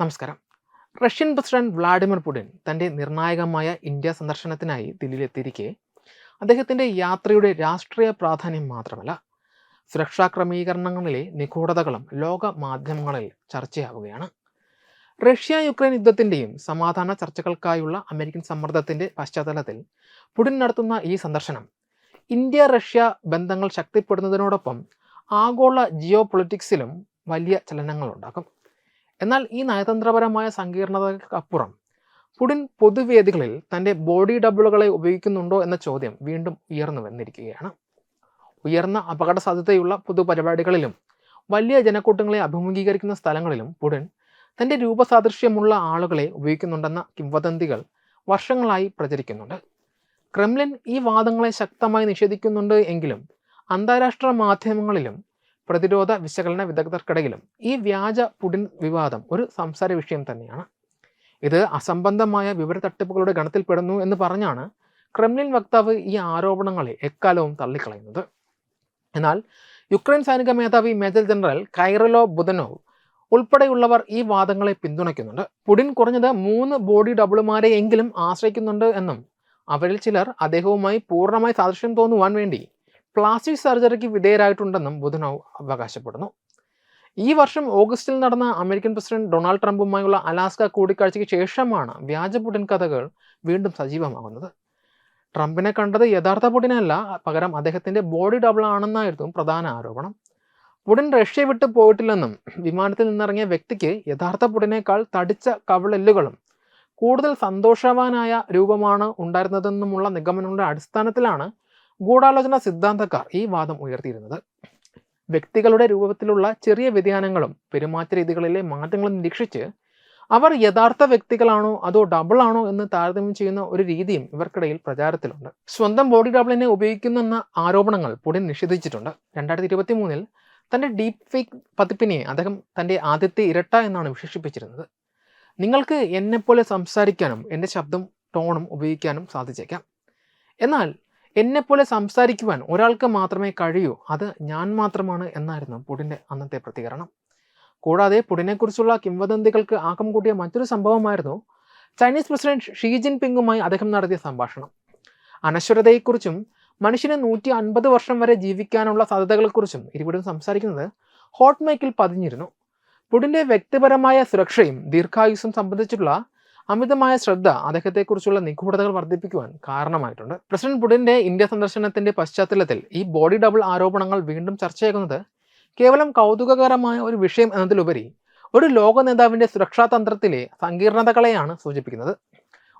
നമസ്കാരം. Russian president Vladimir Putin തന്റെ നിർണായകമായ ഇന്ത്യ സന്ദർശനത്തിനായി ദില്ലിയിലെത്തിയിരിക്കെ. അദ്ദേഹത്തിന്റെ യാത്രയുടെ രാഷ്ട്രീയ പ്രാധാന്യം മാത്രമല്ല സുരക്ഷാ ക്രമീകരണങ്ങളിലെ നിഗൂഢതകളും ലോക മാധ്യമങ്ങളിൽ ചർച്ചയാവുകയാണ്. റഷ്യ യുക്രൈൻ യുദ്ധത്തിന്റെയും സമാധാന ചർച്ചകൾക്കായുള്ള അമേരിക്കൻ സമ്മർദ്ദത്തിന്റെ പശ്ചാത്തലത്തിൽ പുടിൻ നടത്തുന്ന ഈ സന്ദർശനം ഇന്ത്യ റഷ്യ ബന്ധങ്ങൾ ശക്തിപ്പെടുന്നതിനോടൊപ്പം ആഗോള ജിയോ പൊളിറ്റിക്സിലും വലിയ ചലനങ്ങളുണ്ടാക്കും. എന്നാൽ ഈ നയതന്ത്രപരമായ സങ്കീർണതകൾക്കപ്പുറം പുടിൻ പൊതുവേദികളിൽ തന്റെ ബോഡി ഡബിളുകളെ ഉപയോഗിക്കുന്നുണ്ടോ എന്ന ചോദ്യം വീണ്ടും ഉയർന്നു വന്നിരിക്കുകയാണ്. ഉയർന്ന അപകട സാധ്യതയുള്ള പൊതുപരിപാടികളിലും വലിയ ജനക്കൂട്ടങ്ങളെ അഭിമുഖീകരിക്കുന്ന സ്ഥലങ്ങളിലും പുടിൻ തന്റെ രൂപസാദൃശ്യമുള്ള ആളുകളെ ഉപയോഗിക്കുന്നുണ്ടെന്ന കിംവദന്തികൾ വർഷങ്ങളായി പ്രചരിക്കുന്നുണ്ട്. ക്രെംലിൻ ഈ വാദങ്ങളെ ശക്തമായി നിഷേധിക്കുന്നുണ്ട് എങ്കിലും അന്താരാഷ്ട്ര മാധ്യമങ്ങളിലും പ്രതിരോധ വിശകലന വിദഗ്ധർക്കിടയിലും ഈ വ്യാജ പുടിൻ വിവാദം ഒരു സംസാര വിഷയം തന്നെയാണ്. ഇത് അസംബന്ധമായ വിവര തട്ടിപ്പുകളുടെ ഗണത്തിൽപ്പെടുന്നു എന്ന് പറഞ്ഞാണ് ക്രെംലിൻ വക്താവ് ഈ ആരോപണങ്ങളെ എക്കാലവും തള്ളിക്കളയുന്നത്. എന്നാൽ യുക്രൈൻ സൈനിക മേധാവി മേജർ ജനറൽ കൈറലോ ബുദനോവ് ഉൾപ്പെടെയുള്ളവർ ഈ വാദങ്ങളെ പിന്തുണയ്ക്കുന്നുണ്ട്. പുടിൻ കുറഞ്ഞത് മൂന്ന് ബോഡി ഡബിളുമാരെ എങ്കിലും ആശ്രയിക്കുന്നുണ്ട് എന്നും അവരിൽ ചിലർ അദ്ദേഹവുമായി പൂർണമായി സാദൃശ്യം തോന്നുവാൻ വേണ്ടി പ്ലാസ്റ്റിക് സർജറിക്ക് വിധേയരായിട്ടുണ്ടെന്നും ബുധനോവ് അവകാശപ്പെടുന്നു. ഈ വർഷം ഓഗസ്റ്റിൽ നടന്ന അമേരിക്കൻ പ്രസിഡന്റ് ഡൊണാൾഡ് ട്രംപുമായുള്ള അലാസ്ക കൂടിക്കാഴ്ചയ്ക്ക് ശേഷമാണ് വ്യാജ പുടിൻ കഥകൾ വീണ്ടും സജീവമാകുന്നത്. ട്രംപിനെ കണ്ടത് യഥാർത്ഥ പുടിനല്ല പകരം അദ്ദേഹത്തിന്റെ ബോഡി ഡബിൾ ആണെന്നായിരുന്നു പ്രധാന ആരോപണം. പുടിൻ റഷ്യ വിട്ട് പോയിട്ടില്ലെന്നും വിമാനത്തിൽ നിന്നിറങ്ങിയ വ്യക്തിക്ക് യഥാർത്ഥ പുടിനേക്കാൾ തടിച്ച കവിളെല്ലുകളും കൂടുതൽ സന്തോഷവാനായ രൂപമാണ് ഉണ്ടായിരുന്നതെന്നുമുള്ള നിഗമനങ്ങളുടെ അടിസ്ഥാനത്തിലാണ് ഗൂഢാലോചന സിദ്ധാന്തക്കാർ ഈ വാദം ഉയർത്തിയിരുന്നത്. വ്യക്തികളുടെ രൂപത്തിലുള്ള ചെറിയ വ്യതിയാനങ്ങളും പെരുമാറ്റരീതികളിലെ മാറ്റങ്ങളും നിരീക്ഷിച്ച് അവർ യഥാർത്ഥ വ്യക്തികളാണോ അതോ ഡബിൾ ആണോ എന്ന് താരതമ്യം ചെയ്യുന്ന ഒരു രീതിയും ഇവർക്കിടയിൽ പ്രചാരത്തിലുണ്ട്. സ്വന്തം ബോഡി ഡബിളിനെ ഉപയോഗിക്കുന്നെന്ന ആരോപണങ്ങൾ പുടിൻ നിഷേധിച്ചിട്ടുണ്ട്. രണ്ടായിരത്തി ഇരുപത്തി മൂന്നിൽ തന്റെ ഡീപ് ഫേക്ക് പതിപ്പിനെ അദ്ദേഹം തന്റെ ആദ്യത്തെ ഇരട്ട എന്നാണ് വിശേഷിപ്പിച്ചിരുന്നത്. നിങ്ങൾക്ക് എന്നെപ്പോലെ സംസാരിക്കാനും എന്റെ ശബ്ദം ടോണും ഉപയോഗിക്കാനും സാധിച്ചേക്കാം. എന്നാൽ എന്നെപ്പോലെ സംസാരിക്കുവാൻ ഒരാൾക്ക് മാത്രമേ കഴിയൂ. അത് ഞാൻ മാത്രമാണ് എന്നായിരുന്നു പുടിന്റെ അന്നത്തെ പ്രതികരണം. കൂടാതെ പുടിനെക്കുറിച്ചുള്ള കിംവദന്തികൾക്ക് ആക്കം കൂട്ടിയ മറ്റൊരു സംഭവമായിരുന്നു ചൈനീസ് പ്രസിഡന്റ് ഷീ ജിൻ പിങ്ങുമായി അദ്ദേഹം നടത്തിയ സംഭാഷണം. അനശ്വരതയെക്കുറിച്ചും മനുഷ്യന് നൂറ്റി അൻപത് വർഷം വരെ ജീവിക്കാനുള്ള സാധ്യതകളെക്കുറിച്ചും ഇരുവരും സംസാരിക്കുന്നത് ഹോട്ട് മൈക്കിൽ പതിഞ്ഞിരുന്നു. പുടിന്റെ വ്യക്തിപരമായ സുരക്ഷയും ദീർഘായുസ്സും സംബന്ധിച്ചുള്ള അമിതമായ ശ്രദ്ധ അദ്ദേഹത്തെക്കുറിച്ചുള്ള നിഗൂഢതകൾ വർദ്ധിപ്പിക്കുവാൻ കാരണമായിട്ടുണ്ട്. പ്രസിഡന്റ് പുടിന്റെ ഇന്ത്യ സന്ദർശനത്തിന്റെ പശ്ചാത്തലത്തിൽ ഈ ബോഡി ഡബിൾ ആരോപണങ്ങൾ വീണ്ടും ചർച്ചയാകുന്നത് കേവലം കൗതുകകരമായ ഒരു വിഷയം എന്നതിലുപരി ഒരു ലോക നേതാവിന്റെ സുരക്ഷാ തന്ത്രത്തിലെ സങ്കീർണതകളെയാണ് സൂചിപ്പിക്കുന്നത്.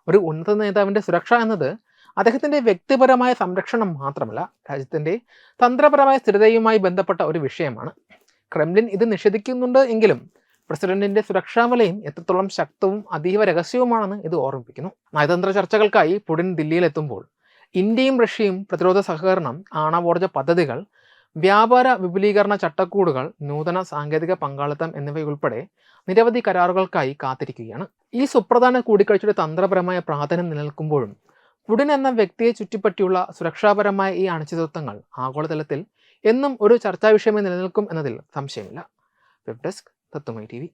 ഒരു ഉന്നത നേതാവിന്റെ സുരക്ഷ എന്നത് അദ്ദേഹത്തിന്റെ വ്യക്തിപരമായ സംരക്ഷണം മാത്രമല്ല രാജ്യത്തിന്റെ തന്ത്രപരമായ സ്ഥിരതയുമായി ബന്ധപ്പെട്ട ഒരു വിഷയമാണ്. ക്രെംലിൻ ഇത് നിഷേധിക്കുന്നുണ്ട് എങ്കിലും പ്രസിഡന്റിന്റെ സുരക്ഷാ വലയം എത്രത്തോളം ശക്തവും അതീവ രഹസ്യവുമാണെന്ന് ഇത് ഓർമ്മിപ്പിക്കുന്നു. നയതന്ത്ര ചർച്ചകൾക്കായി പുടിൻ ദില്ലിയിലെത്തുമ്പോൾ ഇന്ത്യയും റഷ്യയും പ്രതിരോധ സഹകരണം ആണവോർജ പദ്ധതികൾ വ്യാപാര വിപുലീകരണ ചട്ടക്കൂടുകൾ നൂതന സാങ്കേതിക പങ്കാളിത്തം എന്നിവയുൾപ്പെടെ നിരവധി കരാറുകൾക്കായി കാത്തിരിക്കുകയാണ്. ഈ സുപ്രധാന കൂടിക്കാഴ്ചയുടെ തന്ത്രപരമായ പ്രാധാന്യം നിലനിൽക്കുമ്പോഴും പുടിൻ എന്ന വ്യക്തിയെ ചുറ്റിപ്പറ്റിയുള്ള സുരക്ഷാപരമായ ഈ അനിശ്ചിതത്വങ്ങൾ ആഗോളതലത്തിൽ എന്നും ഒരു ചർച്ചാ വിഷയമായി നിലനിൽക്കും എന്നതിൽ സംശയമില്ല. Web desk Tetap di TV.